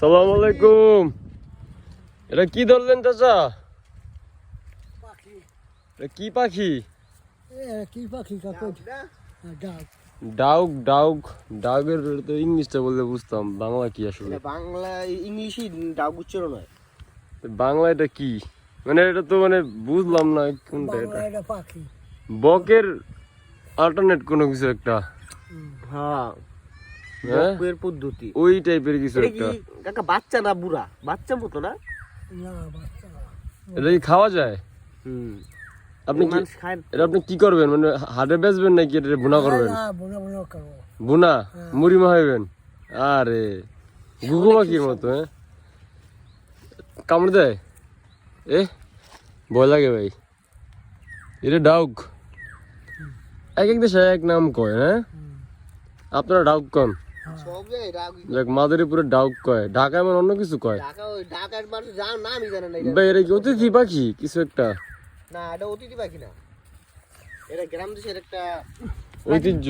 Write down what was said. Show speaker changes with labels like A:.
A: সালাম আলাইকুম। এটা কি ধরলেন চাচা?
B: পাখি।
A: এটা কি পাখি?
B: এ কি পাখি
A: ডাউক ডাউক। ডাউকের তো ইংলিশটা বললে বুঝতাম। বাংলা কি আসলে?
C: এটা বাংলা ইংলিশই ডাক উচ্চারণ হয়।
A: বাংলা এটা কি? মানে এটা তো মানে বুঝলাম না কোনটা এটা।
B: বাংলা এটা পাখি।
A: বকের অল্টারনেট কোনো কিছু একটা।
C: হ্যাঁ। বকের পদ্ধতি।
A: ওই টাইপের কিছু একটা।
C: কাকা বাচ্চা না বুড়া? বাচ্চা মতো না?
B: না বাচ্চা
A: এটা কি খাওয়া যায়?
C: হুম।
A: আপনি
C: মানুষ খায়
A: এটা আপনি কি করবেন? মানে হাটে বেচবেন নাকি এটা বুনা করবেন?
B: না বুনো বুনো করব
A: বুনা মুড়ি মাহাইবেন আরে গুগু মাখির মতো হ্যাঁ? কামড় দেয়? এ ভয় লাগে ভাই। এটা ডাউক। এক এক দেশে এক নাম কয় হ্যাঁ? আপনারা ডাউক কন।
C: ডাক
A: মাদারীপুরে ডাউক কয় ঢাকা এমন অন্য কিছু কয়?
C: ঢাকা ওই ঢাকার মানুষ জান নামই জানে না।
A: ভাই এটা কি অতিথি পাখি? কিছু একটা।
C: না এটা অতিথি পাখি না। এটা গ্রাম দেশের একটা
A: ঐতিহ্য।